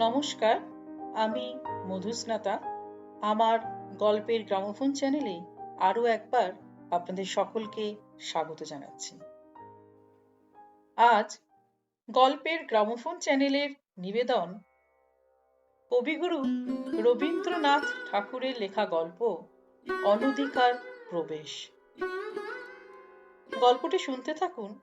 নমস্কার, আমি মধুস্নাতা। আমার গল্পের গ্রামোফোন চ্যানেলে আরও একবার আপনাদের সকলকে স্বাগত জানাচ্ছি। আজ গল্পের গ্রামোফোন চ্যানেলের নিবেদন কবিগুরু রবীন্দ্রনাথ ঠাকুরের লেখা গল্প, অনধিকার প্রবেশ। গল্পটি শুনতে থাকুন।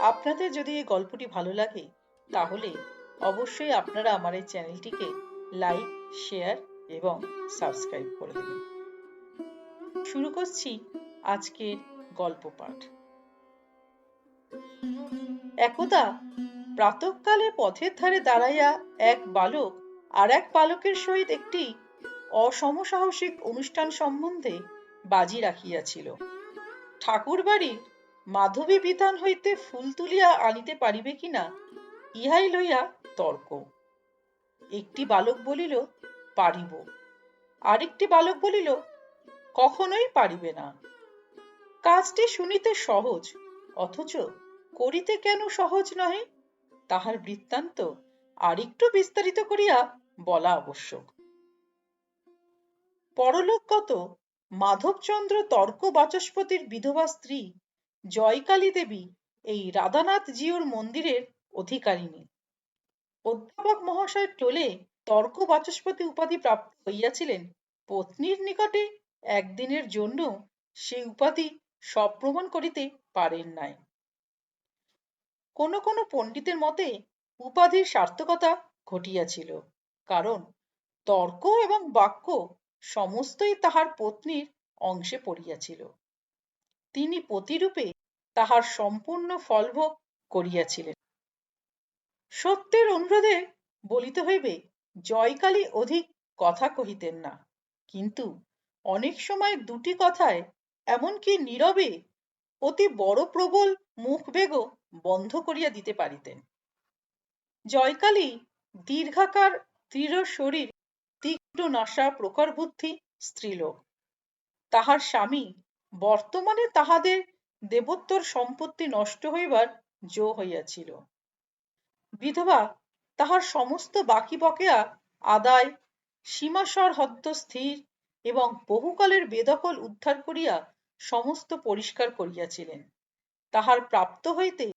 আপনাদের যদি এই গল্পটি ভালো লাগে, তাহলে অবশ্যই আপনারা আমার এই চ্যানেলটিকে লাইক, শেয়ার এবং সাবস্ক্রাইব করে দেবেন। শুরু করছি আজকের গল্প পাঠ। একদা প্রাতঃকালে পথের ধারে দাঁড়াইয়া এক বালক আর এক বালকের সহিত একটি অসমসাহসিক অনুষ্ঠান সম্বন্ধে বাজি রাখিয়াছিল। ঠাকুর বাড়ির মাধবী বিধান হইতে ফুল তুলিয়া আনিতে পারিবে কিনা ইহাই লইয়া তর্ক। একটি বালক বলিল, পারিব। আরেকটি বালক বলিল, কখনোই পারিবে না। কাজটি শুনিতে সহজ, অথচ করিতে কেন সহজ নহে? তাহার বৃত্তান্ত আরেকটু বিস্তারিত করিয়া বলা আবশ্যক। পরলোকগত মাধবচন্দ্র তর্ক বাচস্পতির বিধবা স্ত্রী জয়কালী দেবী এই রাধানাথ জিউর মন্দিরের অধিকারিণী। অধ্যাপক মহাশয় টোলে তর্ক বাচস্পতি উপাধি প্রাপ্ত হইয়াছিলেন। পত্নীর নিকটে একদিনের জন্য সেই উপাধি সপ্রমাণ করিতে পারেন নাই। কোন কোন পণ্ডিতের মতে উপাধির সার্থকতা ঘটিয়াছিল, কারণ তর্ক এবং বাক্য সমস্তই তাহার পত্নীর অংশে পড়িয়াছিল। তিনি প্রতিরূপে তাহার সম্পূর্ণ ফলভোগ করিয়াছিলেন। সত্যের অনুরোধে বলিতে হইবে, জয়কালী অধিক কথা কহিতেন না। কিন্তু অনেক সময় দুটি কথায় এমনকি নীরবে অতি বড় প্রবল মুখ বেগ বন্ধ করিয়া দিতে পারিতেন। জয়কালী দীর্ঘাকার, দৃঢ় শরীর, তীক্ষ্ণ নাসা, প্রখর বুদ্ধি, স্ত্রীলোক। তাহার স্বামী বর্তমানে তাহাদের দেবোত্তর সম্পত্তি নষ্ট হইবার জো হইয়াছিল। বিধবা, তাহার সমস্ত বাকি বকেয়া আদায়, সীমাসর হদ্দ স্থির এবং বহুকালের বেদখল উদ্ধার করিয়া সমস্ত পরিষ্কার করিয়াছিলেন। তাহার প্রাপ্ত হইতে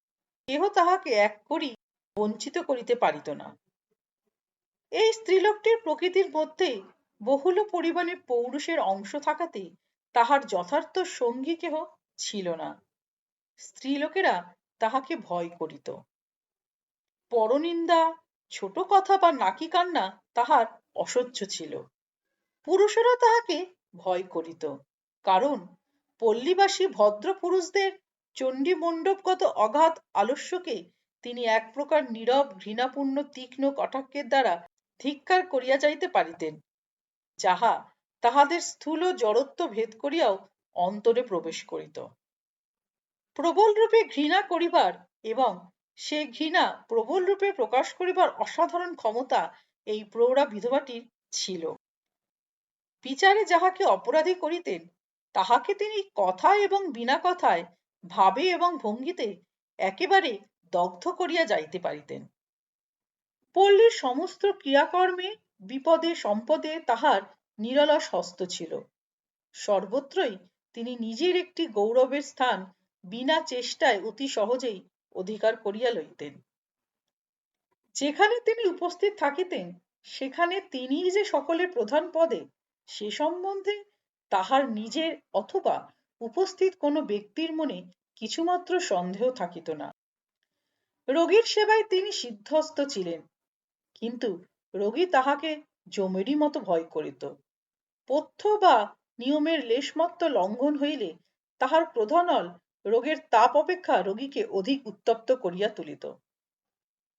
কেহ তাহাকে এক করি বঞ্চিত করিতে পারিত না। এই স্ত্রীলোকটির প্রকৃতির মধ্যে বহুল পরিমাণে পৌরুষের অংশ থাকাতে তাহার যথার্থ সঙ্গী কেহ ছিল না। স্ত্রীলোকেরা তাহাকে ভয় করিত। পরনিন্দা, ছোট কথা বা নাকি কান্না তাহার অসহ্য ছিল। পুরুষেরা তাহাকে ভয় করিত, কারণ পল্লীবাসী ভদ্র পুরুষদের চণ্ডী মণ্ডপগত অগাধ আলস্যকে তিনি এক প্রকার নীরব, ঘৃণাপূর্ণ, তীক্ষ্ণ কটাক্ষের দ্বারা ধিক্কার করিয়া যাইতে পারিতেন, যাহা তাহাদের স্থূল জড়ত্ব ভেদ করিয়াও অন্তরে প্রবেশ করিত। প্রবল রূপে ঘৃণা করিবার এবং সে ঘৃণা প্রবল রূপে প্রকাশ করিবার অসাধারণ ক্ষমতা এই প্রৌঢ়া বিধবাটির ছিল। বিচারে যাহাকে অপরাধী করিতেন, তাহাকে তিনি কথায় এবং বিনা কথায়, ভাবে এবং ভঙ্গিতে একেবারে দগ্ধ করিয়া যাইতে পারিতেন। পল্লীর সমস্ত ক্রিয়াকর্মে, বিপদে, সম্পদে তাহার নিরলস হস্ত ছিল। সর্বত্রই তিনি নিজের একটি গৌরবের স্থান বিনা চেষ্টায় অতি সহজেই অধিকার করিয়া লইতেন। যেখানে তিনি উপস্থিত থাকিতেন, সেখানে তিনিই যে সকলের প্রধান পদে, সে সম্বন্ধে তাহার নিজের অথবা উপস্থিত কোনো ব্যক্তির মনে কিছুমাত্র সন্দেহ থাকিত না। রোগীর সেবায় তিনি সিদ্ধস্ত ছিলেন, কিন্তু রোগী তাহাকে জমেরই মতো ভয় করিত। পথ্য বা নিয়মের লেশমাত্র লঙ্ঘন হইলে তাহার প্রধানল রোগের তাপ অপেক্ষা রোগীকে অধিক উত্তপ্ত করিয়া তুলিত।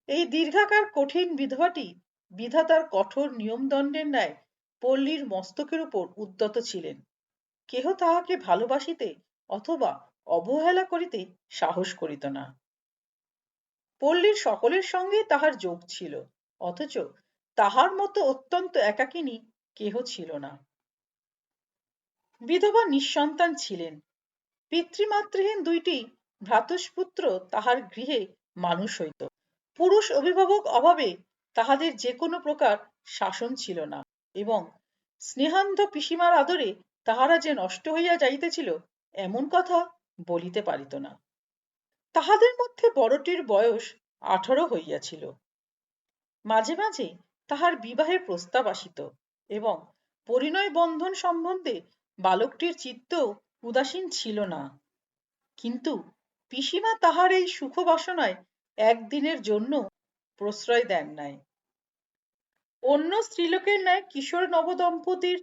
এই দীর্ঘাকার কঠিন বিধবাটি বিধাতার কঠোর নিয়মদণ্ডের ন্যায় পল্লীর মস্তকের উপর উদ্যত ছিলেন। কেহ তাহাকে ভালোবাসিতে অথবা অবহেলা করিতে সাহস করিত না। পল্লীর সকলের সঙ্গে তাহার যোগ ছিল, অথচ তাহার মতো অত্যন্ত একাকিনী কেহ ছিল না। বিধবা নিঃসন্তান ছিলেন পিতৃমাতৃহীন দুইটি ভ্রাতুষ্পুত্র তাহার গৃহে মানুষ হইত। পুরুষ অভিভাবক অভাবে তাহাদের যে কোনো প্রকার শাসন ছিল না এবং স্নেহান্ধ পিসিমার আদরে তাহারা যে নষ্ট হইয়া যাইতেছিল এমন কথা বলিতে পারিত না। তাহাদের মধ্যে বড়টির বয়স আঠারো হইয়াছিল। মাঝে মাঝে তাহার বিবাহের প্রস্তাব আসিত এবং পরিণয় বন্ধন সম্বন্ধে বালকটির চিত্ত উদাসীন ছিল না। কিন্তু পিসিমা তাহার এই সুখ বাসনায় একদিনের জন্য প্রশ্রয় দেন নাই। অন্য স্ত্রীলোকের ন্যায় কিশোর নবদম্পতির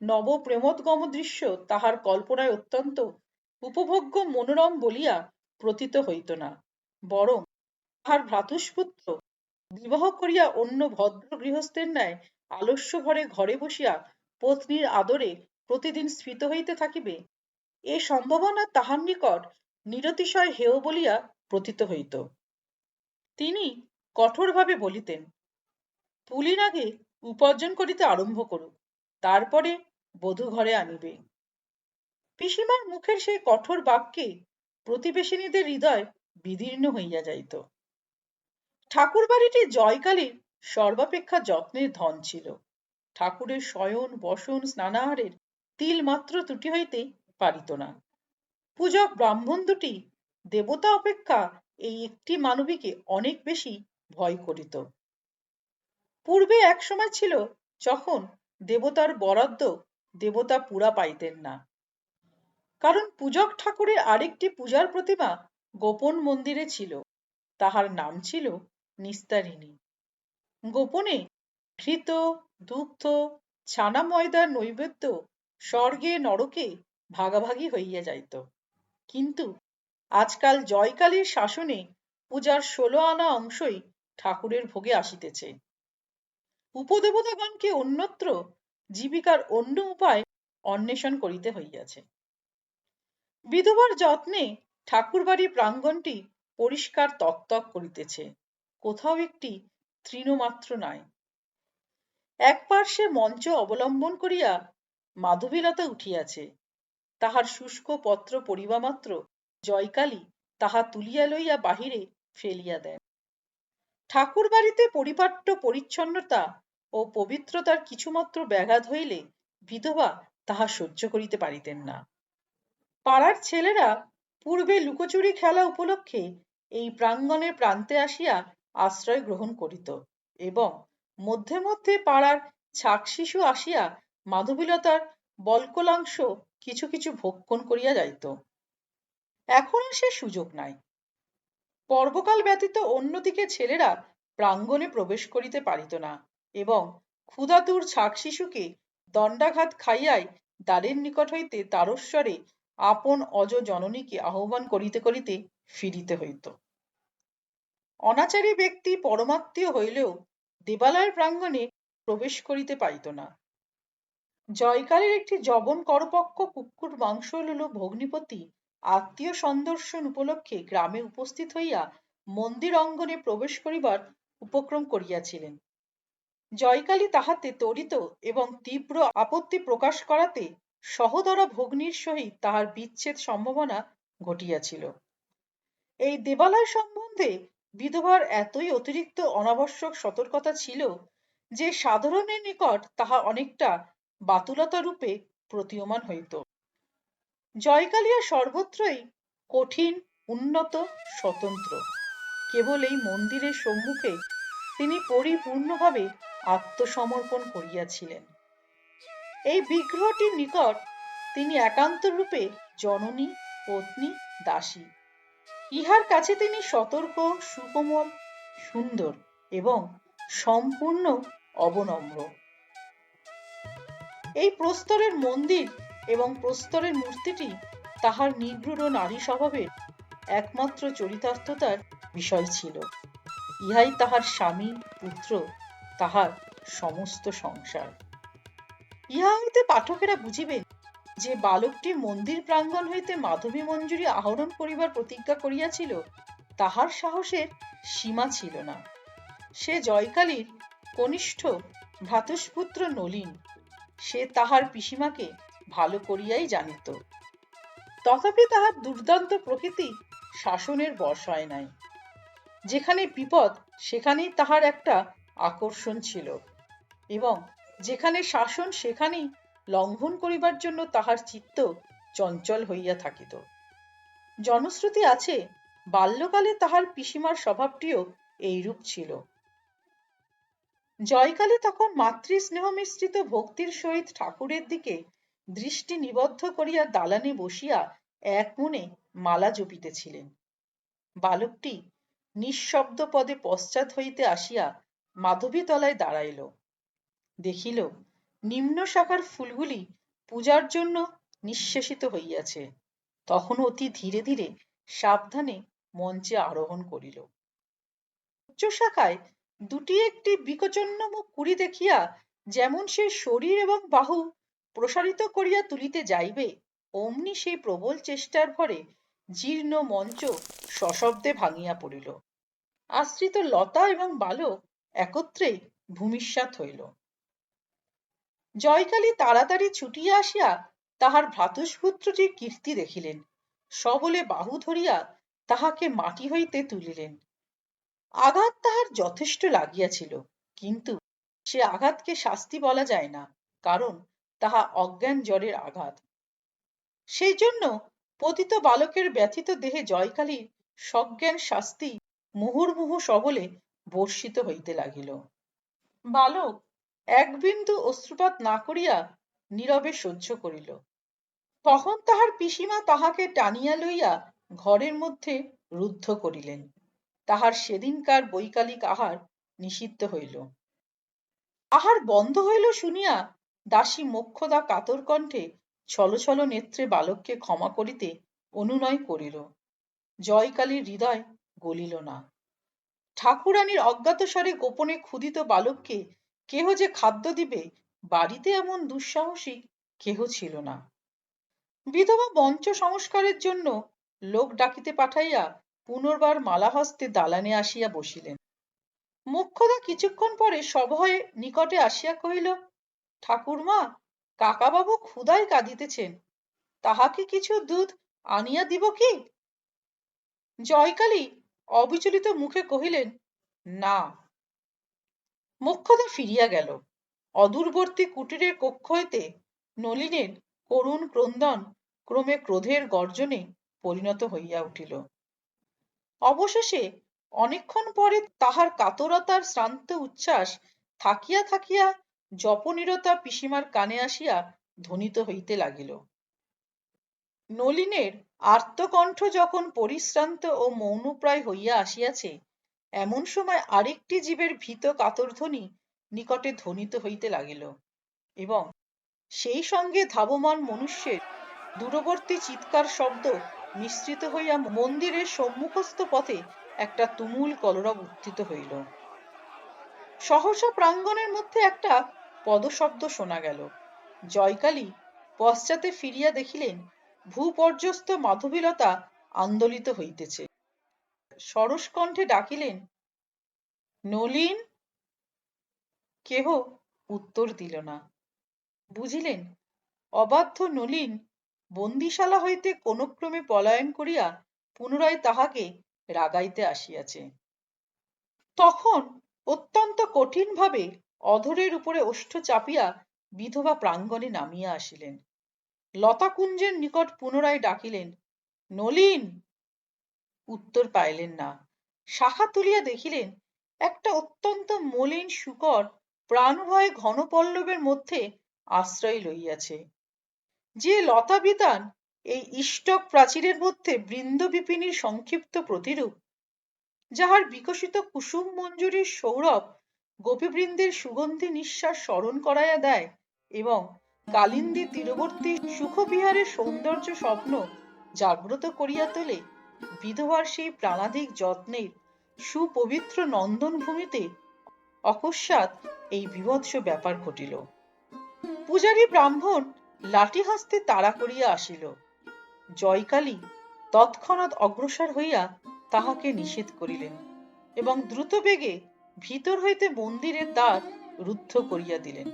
নব প্রেমোদ্গম দৃশ্য তাহার কল্পনায় অত্যন্ত উপভোগ্য মনোরম বলিয়া প্রতীত হইত না। বরং তাহার ভ্রাতুষ্পুত্র বিবাহ করিয়া অন্য ভদ্র গৃহস্থের ন্যায় আলস্য ভরে ঘরে বসিয়া পত্নীর আদরে প্রতিদিন স্ফীত হইতে থাকিবে এ সম্ভাবনা তাহার নিকট নিরতিশয় হেয় বলিয়া প্রতীত হইত। তিনি কঠোরভাবে বলিতেন, পুলিন আগে উপার্জন করিতে আরম্ভ করুক তারপরে বধূ ঘরে আনিবে পিসিমার মুখের সেই কঠোর বাক্যে প্রতিবেশিনীদের হৃদয় বিদীর্ণ হইয়া যাইত। ঠাকুর বাড়িটি জয়কালীর সর্বাপেক্ষা যত্নের ধন ছিল। ঠাকুরের শয়ন, বসন, স্নানাহারের তিল মাত্র ত্রুটি হইতে পারিত না। পূজক ব্রাহ্মণ দুটি দেবতা অপেক্ষা এই একটি মানবীকে অনেক বেশি ভয় করিত। পূর্বে এক সময় ছিল যখন দেবতার বরাদ্দ দেবতা পুরা পাইতেন না। কারণ পূজক ঠাকুরের আরেকটি পূজার প্রতিমা গোপন মন্দিরে ছিল। তাহার নাম ছিল নিস্তারিণী। গোপনে ঘৃত দুগ্ধ, ছানা ময়দার নৈবেদ্য, স্বর্গে নরকে ভাগাভাগি হইয়া যাইত। কিন্তু আজকাল জয়কালীর শাসনে পূজার ষোলো আনা অংশই ঠাকুরের ভোগে আসিতেছে। উপদেবতাগণকে অন্যত্র জীবিকার অন্য উপায় অন্বেষণ করিতে হইয়াছে। বিধবার যত্নে ঠাকুরবাড়ি প্রাঙ্গণটি পরিষ্কার তকতক করিতেছে, কোথাও একটি তৃণমাত্র নাই। এক পার্শ্বে মঞ্চ অবলম্বন করিয়া মাধবীলতা উঠিয়াছে। তাহার শুষ্ক পত্র পড়িবা মাত্র, জয়কালী তাহা তুলিয়া লইয়া বাহিরে ফেলিয়া দেন। ঠাকুর বাড়িতে পরিপাট্য পরিচ্ছন্নতা ও পবিত্রতার কিছুমাত্র ব্যাঘাত হইলে বিধবা তাহা সহ্য করিতে পারিতেন না। পাড়ার ছেলেরা পূর্বে লুকোচুরি খেলা উপলক্ষে এই প্রাঙ্গণের প্রান্তে আসিয়া আশ্রয় গ্রহণ করিত এবং মধ্যে মধ্যে পাড়ার ছাক শিশু আসিয়া মাধবীলতার বল্কলাংশ কিছু কিছু ভক্ষণ করিয়া যাইত? এখন সে সুযোগ নাই। পর্বকাল ব্যতীত অন্যদিকে ছেলেরা প্রাঙ্গণে প্রবেশ করিতে পারিত না এবং ক্ষুধাতুর ছাক শিশুকে দণ্ডাঘাত খাইয়াই দ্বারের নিকট হইতে তারস্বরে আপন অজ জননীকে আহ্বান করিতে করিতে ফিরিতে হইত। অনাচারী ব্যক্তি পরমাত্মীয় হইলেও দেবালয়ের প্রাঙ্গণে প্রবেশ করিতে পারিত না। জয়কালের একটি জবন করপক্ষ কুকুর মাংস লুলু ভগ্নিপতি, আত্মীয় সন্দর্শন উপলক্ষে গ্রামে উপস্থিত হইয়া মন্দির অঙ্গনে প্রবেশ করিবার উপক্রম করিয়াছিলেন। জয়কালী তাহাতে তরিত এবং তীব্র আপত্তি প্রকাশ করাতে সহদরা ভগ্নির সহিত তাহার বিচ্ছেদ সম্ভাবনা ঘটিয়াছিল। এই দেবালয় সম্বন্ধে বিধবার এতই অতিরিক্ত অনাবশ্যক সতর্কতা ছিল যে সাধারণের নিকট তাহা অনেকটা বাতুলতা রূপে প্রতীয়মান হইত। জয়কালিয়া সর্বত্রই কঠিন, উন্নত, স্বতন্ত্র। কেবল এই মন্দিরের সম্মুখে তিনি পরিপূর্ণভাবে আত্মসমর্পণ করিয়াছিলেন। এই বিগ্রহটির নিকট তিনি একান্ত রূপে জননী, পত্নী, দাসী। ইহার কাছে তিনি সতর্ক, সুকোমল, সুন্দর এবং সম্পূর্ণ অবনম্র। এই প্রস্তরের মন্দির এবং প্রস্তরের মূর্তিটি তাহার নিগৃঢ় নারী স্বভাবের একমাত্র চরিতার্থতার বিষয় ছিল। ইহাই তাহার স্বামী, পুত্র, তাহার সমস্ত সংসার। ইহা হইতে পাঠকেরা বুঝিবেন যে বালকটি মন্দির প্রাঙ্গণ হইতে মাধবী মঞ্জুরি আহরণ করিবার প্রতিজ্ঞা করিয়াছিল, তাহার সাহসের সীমা ছিল না। সে জয়কালীর কনিষ্ঠ ভ্রাতুষ্পুত্র নলিন সে তাহার পিসিমাকে ভালো করিয়াই জানিত। তথাপি তাহার দুর্দান্ত প্রকৃতি শাসনের বশ হয় নাই। যেখানে বিপদ, সেখানেই তাহার একটা আকর্ষণ ছিল এবং যেখানে শাসন, সেখানেই লঙ্ঘন করিবার জন্য তাহার চিত্ত চঞ্চল হইয়া থাকিত। জনশ্রুতি আছে, বাল্যকালে তাহার পিসিমার স্বভাবটিও এইরূপ ছিল। জয়কালী তখন মাতৃ স্নেহ মিশ্রিত ভক্তির সহিত ঠাকুরের দিকে দৃষ্টি নিবদ্ধ করিয়া দালানে বসিয়া এক মনে মালা জপিতেছিলেন। বালকটি নিঃশব্দ পদে পশ্চাৎ হইতে আসিয়া মাধবী তলায় দাঁড়াইল। দেখিল, নিম্ন শাখার ফুলগুলি পূজার জন্য নিঃশেষিত হইয়াছে। তখন অতি ধীরে ধীরে সাবধানে মঞ্চে আরোহণ করিল। উচ্চ শাখায় দুটি একটি বিকচন্ন মুখ কুড়ি দেখিয়া যেমন সে শরীর এবং বাহু প্রসারিত করিয়া তুলিতে যাইবে, অমনি সেই প্রবল চেষ্টার ভরে জীর্ণ মঞ্চ সশব্দে ভাঙিয়া পড়িল। আশ্রিত লতা এবং বালক একত্রেই ভূমিষ্যাত হইল। জয়কালী তাড়াতাড়ি ছুটিয়া আসিয়া তাহার ভ্রাতুষ্পুত্রটির কীর্তি দেখিলেন। সবলে বাহু ধরিয়া তাহাকে মাটি হইতে তুলিলেন। আঘাত তাহার যথেষ্ট লাগিয়াছিল, কিন্তু সে আঘাতকে শাস্তি বলা যায় না, কারণ তাহা অজ্ঞান জ্বরের আঘাত। সেই জন্য পতিত বালকের ব্যথিত দেহে জয়কালীর সজ্ঞান শাস্তি মুহুর্মুহু সবলে বর্ষিত হইতে লাগিল। বালক এক বিন্দু অশ্রুপাত না করিয়া নীরবে সহ্য করিল। তখন তাহার পিসিমা তাহাকে টানিয়া লইয়া ঘরের মধ্যে রুদ্ধ করিলেন। তাহার সেদিনকার বৈকালিক আহার নিষিদ্ধ হইল। আহার বন্ধ হইল শুনিয়া দাসী মোক্ষদা কাতর কণ্ঠে ছলছল নেত্রে বালককে ক্ষমা করিতে অনুনয় করিল। জয়কালীর হৃদয় গলিল না। ঠাকুরানীর অজ্ঞাতসারে গোপনে ক্ষুদিত বালককে কেহ যে খাদ্য দিবে বাড়িতে এমন দুঃসাহসী কেহ ছিল না। বিধবা বঞ্চ সংস্কারের জন্য লোক ডাকিতে পাঠাইয়া পুনর্বার মালাহস্তে দালানে আসিয়া বসিলেন। মুখ্যদা কিছুক্ষণ পরে সভয়ে নিকটে আসিয়া কহিল, ঠাকুরমা, কাকাবাবু ক্ষুদায় কাঁদিতেছেন। তাহাকে কিছু দুধ আনিয়া দিব কি? জয়কালী অবিচলিত মুখে কহিলেন, না। মোক্ষদা ফিরিয়া গেল। অদূরবর্তী কুটিরের কক্ষ হইতে নলিনের করুণ ক্রন্দন ক্রমে ক্রোধের গর্জনে পরিণত হইয়া উঠিল। অবশেষে অনেকক্ষণ পরে তাহার কাতরতার শ্রান্ত উচ্ছ্বাস থাকিয়া থাকিয়া জপনিরতা পিসিমার কানে আসিয়া ধ্বনিত হইতে লাগিল। নলিনের আর্তকণ্ঠ যখন পরিশ্রান্ত ও মৌনপ্রায় হইয়া আসিয়াছে, এমন সময় আরেকটি জীবের ভীত কাতরধ্বনি নিকটে ধ্বনিত হইতে লাগিল এবং সেই সঙ্গে ধাবমান মনুষ্যের দূরবর্তী চিৎকার শব্দ মিশ্রিত হইয়া মন্দিরের সম্মুখস্থ পথে একটা তুমুল কলরব উত্থিত হইল। সহসা প্রাঙ্গণের মধ্যে একটা পদশব্দ শোনা গেল। জয়কালী পশ্চাতে ফিরিয়া দেখিলেন ভূপর্যস্ত মাধবীলতা আন্দোলিত হইতেছে। সরস কণ্ঠে ডাকিলেন, নলিন! কেহ উত্তর দিল না। বুঝিলেন, অবাধ্য নলিন বন্দিশালা হইতে কোনো ক্রমে পলায়ন করিয়া পুনরায় তাহাকে রাগাইতে আসিয়াছে। তখন অত্যন্ত কঠিনভাবে অধরের উপরে ওষ্ঠ চাপিয়া বিধবা প্রাঙ্গণে নামিয়া আসিলেন। লতাকুঞ্জের নিকট পুনরায় ডাকিলেন, নলিন! উত্তর পাইলেন না। শাখা তুলিয়া দেখিলেন, একটা অত্যন্ত মলিন শুকর প্রাণভয়ে ঘন পল্লবের মধ্যে আশ্রয় লইয়াছে। যে লতা বিতান এই ইষ্টক প্রাচীরের মধ্যে বৃন্দ বিপিনীর সংক্ষিপ্ত প্রতিরূপ, যাহার বিকশিত কুসুম মঞ্জুরির সৌরভ গোপীবৃন্দের সুগন্ধি নিঃশ্বাস স্মরণ করাইয়া দেয় এবং কালিন্দী তীরবর্তী সুখবিহারের সৌন্দর্য স্বপ্ন জাগ্রত করিয়া তোলে, বিধবার সেই প্রাণাধিক যত্নের সুপবিত্র নন্দন ভূমিতে অকস্মাৎ এই বিভৎস ব্যাপার ঘটিল। পূজারী ব্রাহ্মণ লাঠি হাসতে তাড়া করিয়া আসিল। জয়কালী তৎক্ষণাৎ অগ্রসর হইয়া তাহাকে নিষেধ করিলেন এবং দ্রুত বেগে ভিতর হইতে মন্দিরের দ্বার রুদ্ধ করিয়া দিলেন।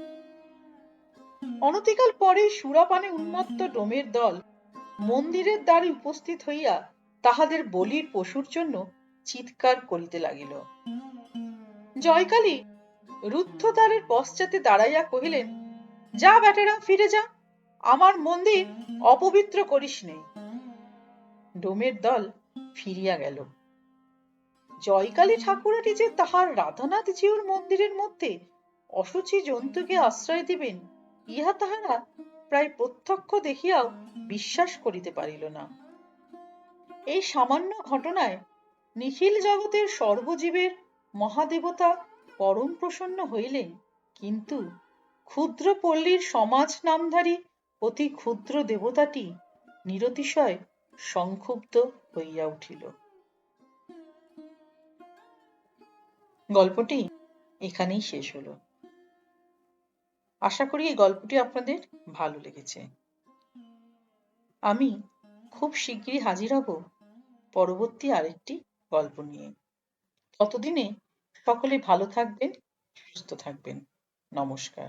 অনতিকাল পরে সুরাপানে উন্মত্ত ডোমের দল মন্দিরের দ্বারে উপস্থিত হইয়া তাহাদের বলির পশুর জন্য চিৎকার করিতে লাগিল। জয়কালী রুদ্ধদ্বারের পশ্চাতে দাঁড়াইয়া কহিলেন, যা বেটারাম ফিরে যা। আমার মন্দির অপবিত্র করিস নেই ডোমের দল ফিরিয়া গেল। জয়কালী ঠাকুরাটি যে তাহার রাধানাথ জিউর মন্দিরের মধ্যে অসুচি জন্তুকে আশ্রয় দিবেন, ইহা তাহারা প্রায় প্রত্যক্ষ দেখিয়াও বিশ্বাস করিতে পারিল না। এই সামান্য ঘটনায় নিখিল জগতের সর্বজীবের মহাদেবতা পরম প্রসন্ন হইলেন, কিন্তু ক্ষুদ্র পল্লীর সমাজ নামধারী অতি ক্ষুদ্র দেবতাটি নিরতিশয় সংক্ষুব্ধ হইয়া উঠিল। গল্পটি এখানেই শেষ হলো। আশা করি এই গল্পটি আপনাদের ভালো লেগেছে। আমি খুব শিগগিরই হাজির হব পরবর্তী আরেকটি গল্প নিয়ে। ততদিনে সকলে ভালো থাকবেন, সুস্থ থাকবেন। নমস্কার।